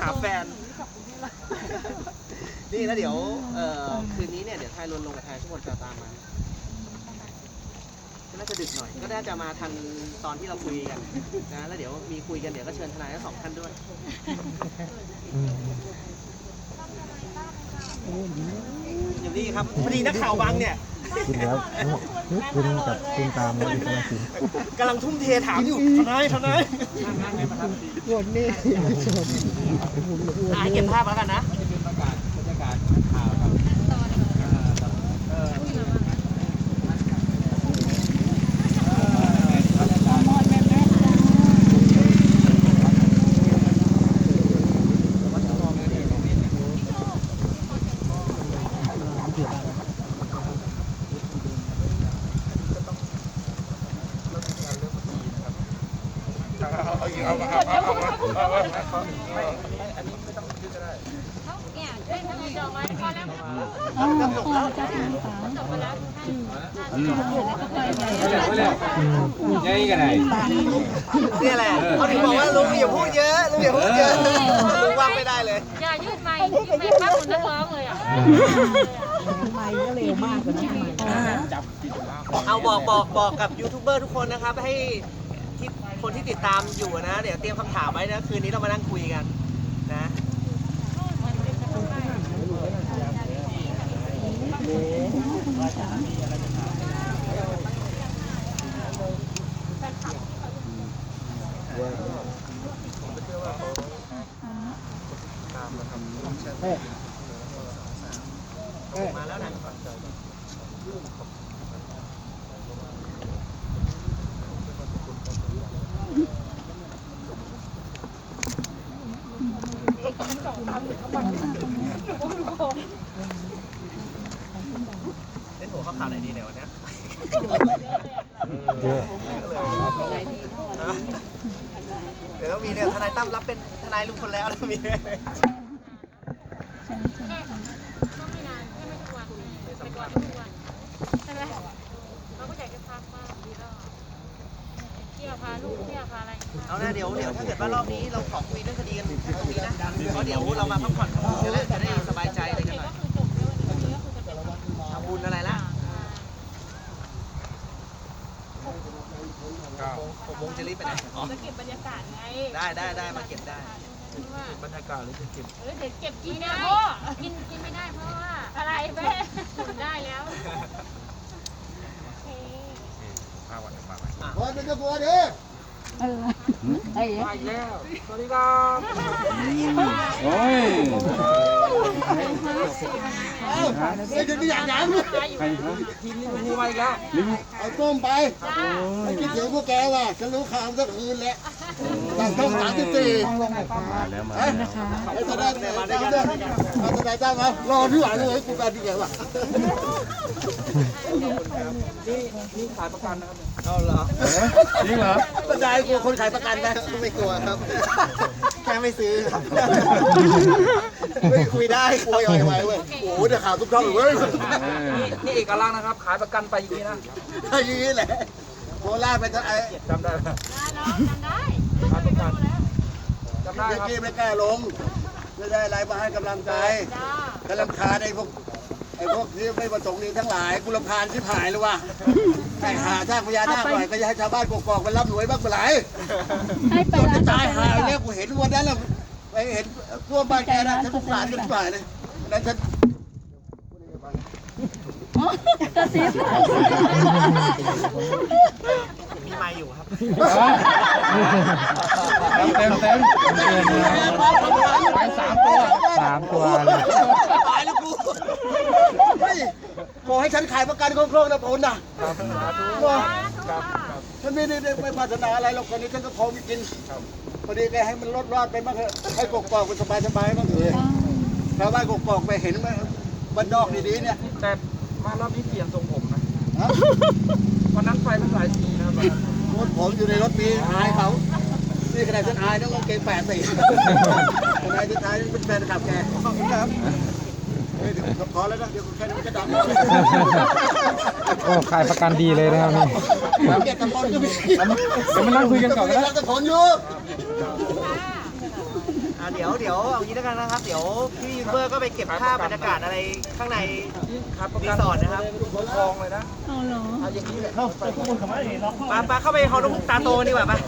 หาแฟน นี่แล้วเดี๋ยวเอ่อคืนนี้เนี่ยเดี๋ยวทายรณรงค์กับทายทุกคนจะตามมาก็น่าจะดึกหน่อย ก็น่าจะมาทันตอนที่เราคุยกันนะแล้วเดี๋ยวมีคุยกันเดี๋ยวก็เชิญทนายทั้งสองท่านด้วยอยู่นี่ครับพอดีนักข่าวบางเนี่ย กินแล้วคุณกับคุณตามแล้วอีกคนกิกำลังทุ่มเทถามอยู่ทนายทนายวันนี้อะให้เก็บภาพแล้วกันนะ ยังกันไหนนี่แหละเขาถึงบอกว่าลุงอย่าพูดเยอะลุงอย่าพูดเยอะลุงว่างไม่ได้เลยอย่ายืดไมค์ยืดไมค์ภาพคนนักร้องเลยอะไม้ก็เร็วมากเลยจับเอาบอกบอกบอกกับยูทูบเบอร์ทุกคนนะครับให้ คนที่ติดตามอยู่นะ เดี๋ยวเตรียมคำถามไว้นะคืนนี้เรามานั่งคุยกันนะมาแล้วนะ เล่นหัวข้ อข่าวไหนดีเนี่ยวันเนี้ยเยอะเดี๋ยวต้องมีเนี่ยทนายตั้มรับเป็นทนายลุงคนแล้วต้องมีก็ไม่นานแค่ไม่ทุกวันแต่ก่อนทุกวันใช่ไหมเราก็อยากจะพักมากดีแล้วเที่ยวพาลูกเที่ยวพาอะไรเอาหน้าเดี๋ยวเดี๋ยวถ้าเกิดว่ารอบนี้เราขอคุยเรื่องคดีกันตรงนี้นะเพราะเดี๋ยวเรามาพักผ่อนจะได้จะได้สบายใจอะไรกันหน่อย ก็คือจบแล้ววันนี้ก็คือจะเป็นวัน ทำบุญอะไรละ หกโมงจะรีบไปไหนอ๋อจะเก็บบรรยากาศไงได้ได้ได้มาเก็บได้บรรยากาศหรือจะเก็บเออเดี๋ยวเก็บกินได้กินกินไม่ได้เพราะว่าอะไรแม่กินได้แล้วโอเควันเป็นตัวดิ โอ้ยไอ้เด็กนี่อยากหยังใครครับทีมลิเวอร์พูลมาอีกแล้วลิเวอร์พูลเอาต้มไปไม่คิดถึงพวกแกว่ะฉันรู้ข่าวสักคืนแล้ว ตั้งช่องสามสิบสี่มาแล้วมาไอ้ทนายตั้มเอาทนายตั้มเอารอที่หลังเลยกูการที่แกว่ะเอาเหรอจริงเหรอทนายกลัวคนขายประกันไหมไม่กลัวครับแค่ไม่ซื้อครับไม่คุยได้โอ้ยอะไรเว้ยโอ้โหเดี๋ยวข่าวทุกช่องเลยเว้ยนี่เอกลักษณ์นะครับ ขายประกันไปอย่างนี้นะอย่างนี้แหละโคราชเป็นไอ้จำได้ไหมได้เนาะจำได้ ขายประกันจำได้เด็กครับกี้ไม่กล้าลงไม่ได้อะไรมาให้กำลังใจจ้ากำลังคาญไอ้พวกไอ้พวกที่ไม่ประสงค์ดีทั้งหลายกูรำคาญชิบหายเลยว่ะไอ้หาสร้างพญานาคหน่อยก็จะให้ชาวบ้านกกอกมันรับหน่วยบ้างเมื่อไหร่จนจะตายหายแล้วกูเห็นวันนั้นแล้วไปเห็นตัวบ้านแกนะฉันสงสารจนฝ่ายเลยนั้นฉันมี ไม้อยู่ครับ เต็มเต็มไปสามตัวสามตัวเลย ตายแล้วกูเฮ้ยขอให้ฉันขายประกันคล่องๆนะผมนะว่าฉันไม่ได้ไม่ปรารถนาอะไรหรอกคนนี้ฉันก็พอมีกินพอดีแกให้มันลดรอดไปบ้างเถอะให้กกอกเป็นสบายๆบ้างเถอะชาวบ้านกกอกไปเห็นบ้านนอกดีๆเนี่ยแต่มารอบนี้เปลี่ยนทรงผมนะ ฮะ วันนั้นไฟมันหลายสีนะครับรถผมอยู่ในรถมีอายเขานี่ขนาดฉันอายต้องกางเกงแปดสี่ขนาดที่ท้ายนี่เป็นแฟนขับแกขอบคุณครับเฮ้ยเดี๋ยวพอแล้วนะเดี๋ยวแค่นี้มันจะดังโอ้ขายประกันดีเลยนะครับนี่แล้วเก็บตะพนก็มีเดี๋ยวมานั่งคุยกันก่อนก็ได้ตะพนอยู่ อ่าอะเดี๋ยวเดี๋ยวเอางี้แล้วกันนะครับ เดี๋ยวพี่ยูทูบเบอร์ก็ไปเก็บภาพบรรยากาศอะไรข้างในครับประรีกันสอร์ทนะครับคุ้มครองเลยนะเอาเหรอเอาอย่างนี้แหละปาปาเข้าไปฮอนกฮูกตาโตดีกว่าปะ